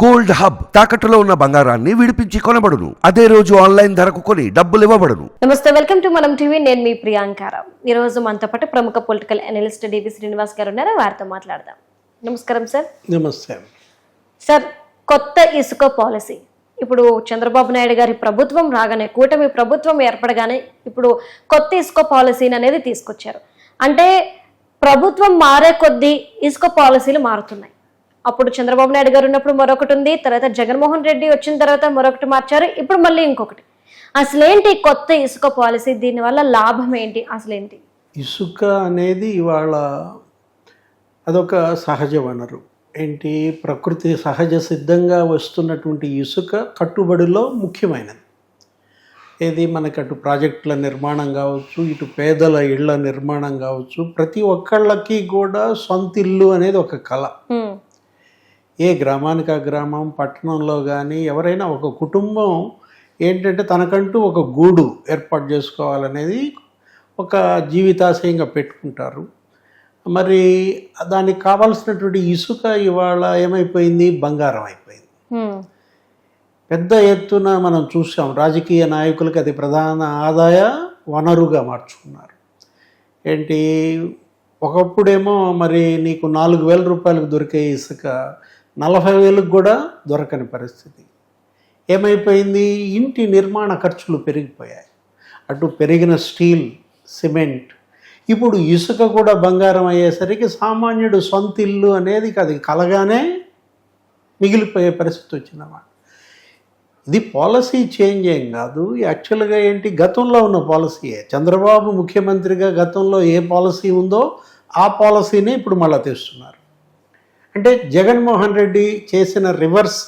Gold hub తాకట్టులో ఉన్న బంగారాన్ని విడిపించి కొనబడును. అదే రోజు ఆన్లైన్ ధరకు కొని డబ్బులు ఇవ్వబడును. నమస్తే వెల్కమ్ టు మనం టీవీ. నేను మీ ప్రియాంకారావు ఈ రోజు మనతో పాటు ప్రముఖ పొలిటికల్ అనలిస్ట్ డివి శ్రీనివాస్ గారు ఉన్నారు. వారితో మాట్లాడదాం. నమస్కారం సార్. నమస్తే. సార్ కొత్త ఇసుక పాలసీ. ఇప్పుడు చంద్రబాబు నాయుడు గారి ప్రభుత్వం రాగానే కూటమి ప్రభుత్వం ఏర్పడగానే ఇప్పుడు కొత్త ఇసుక పాలసీని అనేది తీసుకొచ్చారు. అంటే ప్రభుత్వం మారే కొద్దీ ఇసుక పాలసీలు మారుతున్నాయి. అప్పుడు చంద్రబాబు నాయుడు గారు ఉన్నప్పుడు మరొకటి ఉంది తర్వాత జగన్మోహన్ రెడ్డి వచ్చిన తర్వాత మరొకటి మార్చారు ఇప్పుడు మళ్ళీ ఇంకొకటి. అసలేంటి కొత్త ఇసుక పాలసీ? దీనివల్ల లాభం ఏంటి? అసలేంటి? ఇసుక అనేది ఇవాళ అదొక సహజ వనరు. ఏంటి? ప్రకృతి సహజ సిద్ధంగా వస్తున్నటువంటి ఇసుక కట్టుబడిలో ముఖ్యమైనది. ఏది? మనకి అటు ప్రాజెక్టుల నిర్మాణం కావచ్చు ఇటు పేదల ఇళ్ళ నిర్మాణం కావచ్చు ప్రతి ఒక్కళ్ళకి కూడా సొంత ఇల్లు అనేది ఒక కళ. ఏ గ్రామానికి ఆ గ్రామం పట్టణంలో కానీ ఎవరైనా ఒక కుటుంబం ఏంటంటే తనకంటూ ఒక గూడు ఏర్పాటు చేసుకోవాలనేది ఒక జీవితాశయంగా పెట్టుకుంటారు. మరి దానికి కావాల్సినటువంటి ఇసుక ఇవాళ ఏమైపోయింది? బంగారం అయిపోయింది. పెద్ద ఎత్తున మనం చూసాం రాజకీయ నాయకులకి అది ప్రధాన ఆదాయ వనరుగా మార్చుకున్నారు. ఏంటి? ఒకప్పుడేమో మరి నీకు నాలుగు వేల రూపాయలకు దొరికే ఇసుక నలభై వేలకు కూడా దొరకని పరిస్థితి. ఏమైపోయింది? ఇంటి నిర్మాణ ఖర్చులు పెరిగిపోయాయి. అటు పెరిగిన స్టీల్ సిమెంట్. ఇప్పుడు ఇసుక కూడా బంగారం అయ్యేసరికి సామాన్యుడు సొంత ఇల్లు అనేది అది కలగానే మిగిలిపోయే పరిస్థితి వచ్చిందన్నమాట. ఇది పాలసీ చేంజ్ ఏం కాదు. యాక్చువల్గా ఏంటి? గతంలో ఉన్న పాలసీయే. చంద్రబాబు ముఖ్యమంత్రిగా గతంలో ఏ పాలసీ ఉందో ఆ పాలసీని ఇప్పుడు మళ్ళీ తెస్తున్నారు. అంటే జగన్మోహన్ రెడ్డి చేసిన రివర్స్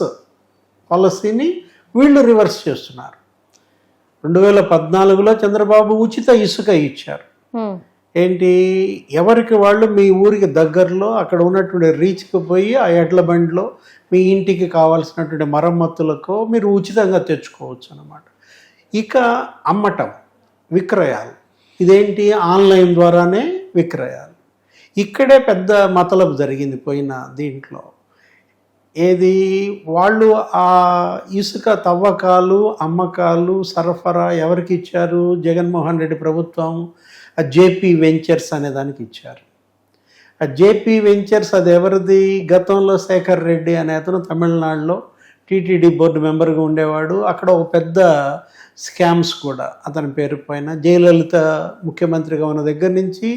పాలసీని వీళ్ళు రివర్స్ చేస్తున్నారు. రెండు వేల పద్నాలుగులో చంద్రబాబు ఉచిత ఇసుక ఇచ్చారు. ఏంటి? ఎవరికి వాళ్ళు మీ ఊరికి దగ్గరలో అక్కడ ఉన్నటువంటి రీచ్కి పోయి ఆ ఎడ్ల బండిలో మీ ఇంటికి కావాల్సినటువంటి మరమ్మతులకు మీరు ఉచితంగా తెచ్చుకోవచ్చు అన్నమాట. ఇక అమ్మటం విక్రయాలు. ఇదేంటి? ఆన్లైన్ ద్వారానే విక్రయాలు. ఇక్కడే పెద్ద మతలబు జరిగింది పోయిన దీంట్లో. ఏది? వాళ్ళు ఆ ఇసుక తవ్వకాలు అమ్మకాలు సరఫరా ఎవరికి ఇచ్చారు? జగన్మోహన్ రెడ్డి ప్రభుత్వం ఆ జేపీ వెంచర్స్ అనే దానికి ఇచ్చారు. ఆ జేపీ వెంచర్స్ అది ఎవరిది? గతంలో శేఖర్ రెడ్డి అనే అతను తమిళనాడులో టీటీడీ బోర్డు మెంబర్గా ఉండేవాడు. అక్కడ ఒక పెద్ద స్కామ్స్ కూడా అతని పేరు పైన జయలలిత ముఖ్యమంత్రిగా ఉన్న దగ్గర నుంచి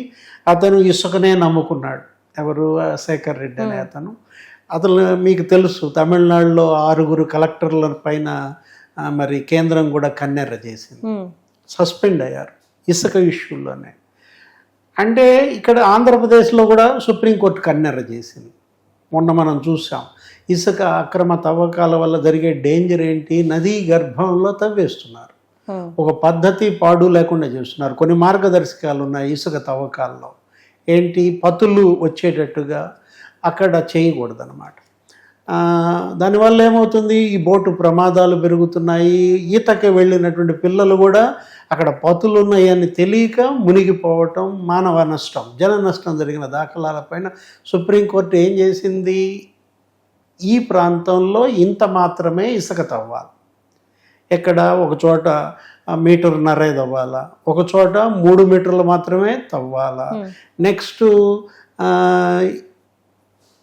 అతను ఇసుకనే నమ్ముకున్నాడు. ఎవరు? శేఖర్ రెడ్డి అనే అతను. అతను మీకు తెలుసు తమిళనాడులో ఆరుగురు కలెక్టర్ల పైన మరి కేంద్రం కూడా కన్నెర్ర చేసింది. సస్పెండ్ అయ్యారు ఇసుక ఇష్యూలోనే. అంటే ఇక్కడ ఆంధ్రప్రదేశ్లో కూడా సుప్రీంకోర్టు కన్నెర్ర చేసింది. మొన్న మనం చూసాం ఇసుక అక్రమ తవ్వకాల వల్ల జరిగే డేంజర్ ఏంటి? నదీ గర్భంలో తవ్వేస్తున్నారు. ఒక పద్ధతి పాడు లేకుండా చేస్తున్నారు. కొన్ని మార్గదర్శకాలు ఉన్నాయి ఇసుక తవ్వకాల్లో. ఏంటి? పతులు వచ్చేటట్టుగా అక్కడ చేయకూడదు అనమాట దానివల్ల ఏమవుతుంది? ఈ బోటు ప్రమాదాలు పెరుగుతున్నాయి. ఈతకి వెళ్ళినటువంటి పిల్లలు కూడా అక్కడ పతులు ఉన్నాయని తెలియక మునిగిపోవటం మానవ నష్టం జన నష్టం జరిగిన దాఖలాల పైన సుప్రీంకోర్టు ఏం చేసింది? ఈ ప్రాంతంలో ఇంత మాత్రమే ఇసుక తవ్వాలి. ఎక్కడ ఒక చోట మీటర్న్నరే తవ్వాలా ఒక చోట మూడు మీటర్లు మాత్రమే తవ్వాలా? నెక్స్ట్ ఆ,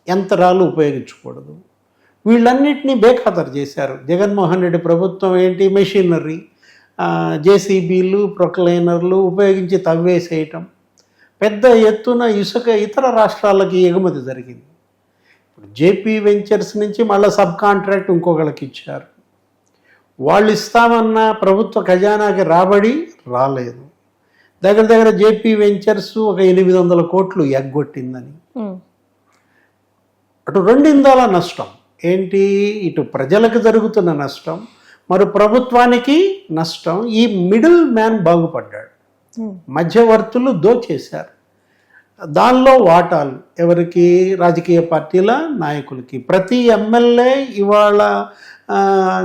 యంత్రాలు ఉపయోగించకూడదు? వీళ్ళన్నిటినీ బేఖాతరు చేశారు. జగన్మోహన్ రెడ్డి ప్రభుత్వం ఏంటి? మెషినరీ. జేసీబీలు ప్రొక్లైనర్లు ఉపయోగించి తవ్వేసేయటం. పెద్ద ఎత్తున ఇసుక ఇతర రాష్ట్రాలకి ఎగుమతి జరిగింది. ఇప్పుడు జేపీ వెంచర్స్ నుంచి మళ్ళీ సబ్ కాంట్రాక్ట్ ఇంకొకళ్ళకి ఇచ్చారు. వాళ్ళు ఇస్తామన్న ప్రభుత్వ ఖజానాకి రాబడి రాలేదు. దగ్గర దగ్గర జేపీ వెంచర్స్ ఒక ఎనిమిది వందల కోట్లు ఎగ్గొట్టిందని. అటు రెండిందాల నష్టం. ఏంటి? ఇటు ప్రజలకు జరుగుతున్న నష్టం మరి ప్రభుత్వానికి నష్టం. ఈ మిడిల్ మ్యాన్ బాగుపడ్డాడు. మధ్యవర్తులు దోచేశారు. దానిలో వాటాలు ఎవరికి? రాజకీయ పార్టీల నాయకులకి. ప్రతి ఎమ్మెల్యే ఇవాళ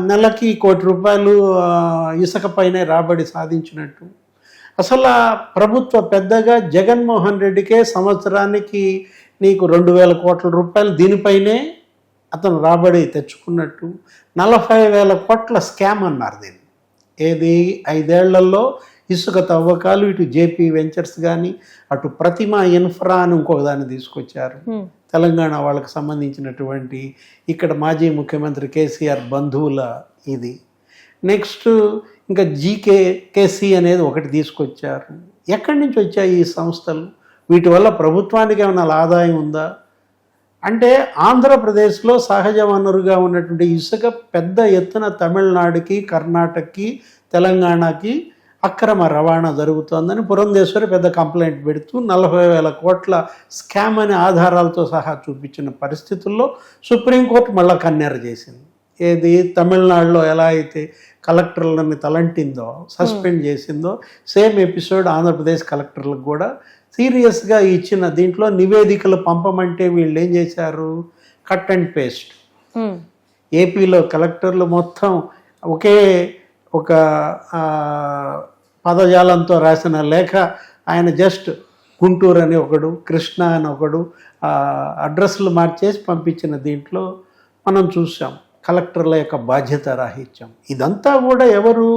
నెలకి కోటి రూపాయలు ఇసుక పైనే రాబడి సాధించినట్టు. అసలు ప్రభుత్వ పెద్దగా జగన్మోహన్ రెడ్డికే సంవత్సరానికి నీకు రెండు వేల కోట్ల రూపాయలు దీనిపైనే అతను రాబడి తెచ్చుకున్నట్టు. నలభై వేల కోట్ల స్కామ్ అన్నారు దీన్ని. ఏది? ఐదేళ్ళలో ఇసుక తవ్వకాలు ఇటు జేపీ వెంచర్స్ కానీ అటు ప్రతిమ ఇన్ఫ్రా అని ఇంకొక దాన్ని తీసుకొచ్చారు. తెలంగాణ వాళ్ళకి సంబంధించినటువంటి ఇక్కడ మాజీ ముఖ్యమంత్రి కేసీఆర్ బంధువుల ఇది. నెక్స్ట్ ఇంకా జీకే కేసీ అనేది ఒకటి తీసుకొచ్చారు. ఎక్కడి నుంచి వచ్చాయి ఈ సంస్థలు? వీటి వల్ల ప్రభుత్వానికి ఏమైనా ఆదాయం ఉందా? అంటే ఆంధ్రప్రదేశ్లో సహజ వనరుగా ఉన్నటువంటి ఇసుక పెద్ద ఎత్తున తమిళనాడుకి కర్ణాటకకి తెలంగాణకి అక్రమ రవాణా జరుగుతోందని పురంధేశ్వరి పెద్ద కంప్లైంట్ పెడుతూ నలభై వేల కోట్ల స్కామ్ అనే ఆధారాలతో సహా చూపించిన పరిస్థితుల్లో సుప్రీంకోర్టు మళ్ళా కన్నెర చేసింది. ఏది తమిళనాడులో ఎలా అయితే కలెక్టర్లని తలంటిందో సస్పెండ్ చేసిందో సేమ్ ఎపిసోడ్ ఆంధ్రప్రదేశ్ కలెక్టర్లకు కూడా సీరియస్గా ఇచ్చిన దీంట్లో నివేదికలు పంపమంటే వీళ్ళు ఏం చేశారు? Cut and paste. ఏపీలో కలెక్టర్లు మొత్తం ఒకే ఒక పదజాలంతో రాసిన లేఖ. ఆయన జస్ట్ గుంటూరు అని ఒకడు కృష్ణ అని ఒకడు అడ్రస్లు మార్చేసి పంపించిన దీంట్లో మనం చూసాం కలెక్టర్ల యొక్క బాధ్యత రాహిత్యం. ఇదంతా కూడా ఎవరు?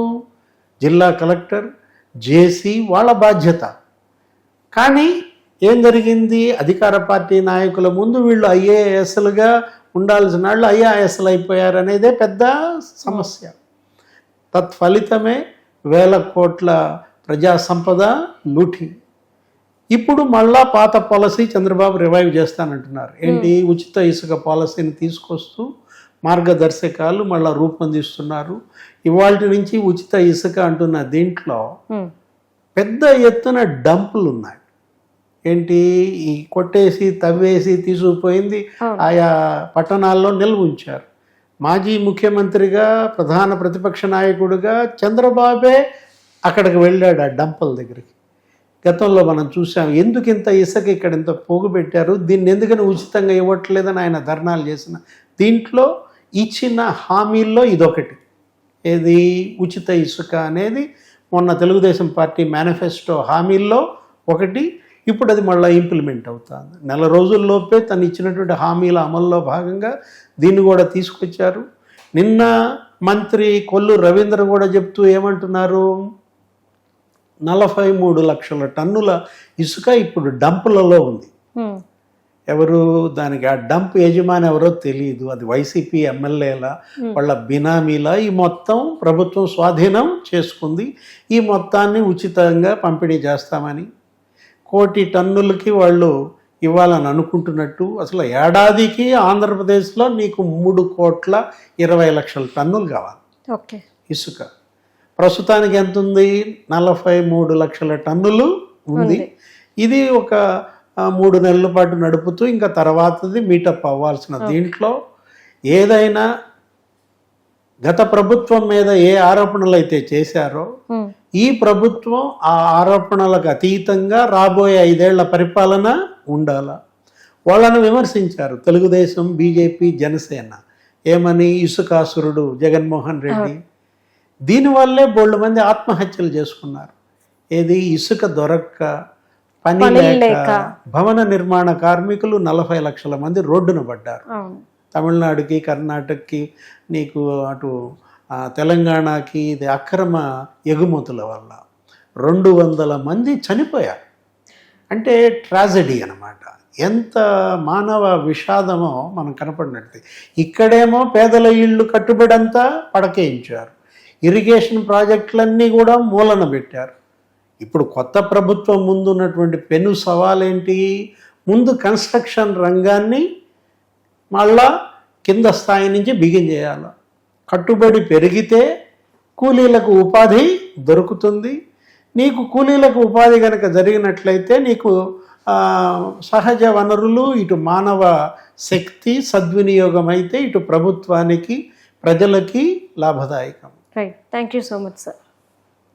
జిల్లా కలెక్టర్ జేసీ వాళ్ళ బాధ్యత. కానీ ఏం జరిగింది? అధికార పార్టీ నాయకుల ముందు వీళ్ళు ఐఏఎస్లుగా ఉండాల్సిన వాళ్ళు ఐఏఎస్లు అయిపోయారు అనేదే పెద్ద సమస్య. తత్ఫలితమే వేల కోట్ల ప్రజా సంపద లూటి. ఇప్పుడు మళ్ళా పాత పాలసీ చంద్రబాబు రివైవ్ చేస్తానంటున్నారు. ఏంటి? ఉచిత ఇసుక పాలసీని తీసుకొస్తూ మార్గదర్శకాలు మళ్ళా రూపొందిస్తున్నారు. ఇవాళ నుంచి ఉచిత ఇసుక అంటున్న దీంట్లో హ్మ్. పెద్ద ఎత్తున డంపులు ఉన్నాయి ఏంటి? ఈ కొట్టేసి తవ్వేసి తీసుకుపోయింది. ఆయా పట్టణాల్లో నిల్వ ఉంచారు మాజీ ముఖ్యమంత్రిగా ప్రధాన ప్రతిపక్ష నాయకుడిగా చంద్రబాబే అక్కడికి వెళ్ళాడు ఆ డంపల్ దగ్గరికి. గతంలో మనం చూసాం ఎందుకు ఇంత ఇసుక ఇక్కడ ఇంత పోగు పెట్టారు దీన్ని ఎందుకని ఉచితంగా ఇవ్వట్లేదని ఆయన ధర్నాలు చేసిన దీంట్లో ఇచ్చిన హామీల్లో ఇదొకటి. ఏది? ఉచిత ఇసుక అనేది మొన్న తెలుగుదేశం పార్టీ మేనిఫెస్టో హామీల్లో ఒకటి ఇప్పుడు అది మళ్ళీ ఇంప్లిమెంట్ అవుతుంది. నెల రోజుల్లోపే తను ఇచ్చినటువంటి హామీల అమల్లో భాగంగా దీన్ని కూడా తీసుకొచ్చారు. నిన్న మంత్రి కొల్లు రవీంద్ర కూడా చెప్తూ ఏమంటున్నారు? నలభై మూడు లక్షల టన్నుల ఇసుక ఇప్పుడు డంపులలో ఉంది. ఎవరు దానికి ఆ డంప్ యజమాని ఎవరో తెలియదు అది వైసీపీ ఎమ్మెల్యేల వాళ్ళ బినామీల ఈ మొత్తం ప్రభుత్వం స్వాధీనం చేసుకుంది. ఈ మొత్తాన్ని ఉచితంగా పంపిణీ చేస్తామని కోటి టన్నులకి వాళ్ళు ఇవ్వాలని అనుకుంటున్నట్టు అసలు ఏడాదికి ఆంధ్రప్రదేశ్లో నీకు మూడు కోట్ల ఇరవై లక్షల టన్నులు కావాలి. ఓకే. ఇసుక. ప్రస్తుతానికి ఎంత ఉంది? నలభై మూడు లక్షల టన్నులు ఉంది. ఇది ఒక మూడు నెలల పాటు నడుపుతూ ఇంకా తర్వాతది మీటప్ అవ్వాల్సిన దీంట్లో ఏదైనా గత ప్రభుత్వం మీద ఏ ఆరోపణలు అయితే చేశారో. ఈ ప్రభుత్వం ఆ ఆరోపణలకు అతీతంగా రాబోయే ఐదేళ్ళ పరిపాలన ఉండాల. వాళ్ళను విమర్శించారు తెలుగుదేశం బీజేపీ జనసేన. ఏమని? ఇసుకాసురుడు జగన్మోహన్ రెడ్డి. దీనివల్లే బోళ్ళు మంది ఆత్మహత్యలు చేసుకున్నారు. ఏది? ఇసుక దొరక్క పని లేక. భవన నిర్మాణ కార్మికులు నలభై లక్షల మంది రోడ్డున పడ్డారు. తమిళనాడుకి కర్ణాటకకి నీకు అటు తెలంగాణకి ఇది అక్రమ ఎగుమతుల వల్ల రెండు వందల మంది చనిపోయారు. అంటే ట్రాజడీ అన్నమాట. ఎంత మానవ విషాదమో మనం కనపడినట్టు. ఇక్కడేమో పేదల ఇళ్ళు కట్టుబడంతా పడకేయించారు. ఇరిగేషన్ ప్రాజెక్టులన్నీ కూడా మూలన పెట్టారు. ఇప్పుడు కొత్త ప్రభుత్వం ముందు ఉన్నటువంటి పెను సవాలేంటి? ముందు కన్స్ట్రక్షన్ రంగాన్ని మళ్ళా కింద స్థాయి నుంచి బిగిన్ చేయాలి? కట్టుబడి పెరిగితే కూలీలకు ఉపాధి దొరుకుతుంది. నీకు కూలీలకు ఉపాధి కనుక జరిగినట్లయితే నీకు సహజ వనరులు ఇటు మానవ శక్తి సద్వినియోగం అయితే ఇటు ప్రభుత్వానికి ప్రజలకి లాభదాయకం. Right thank you so much sir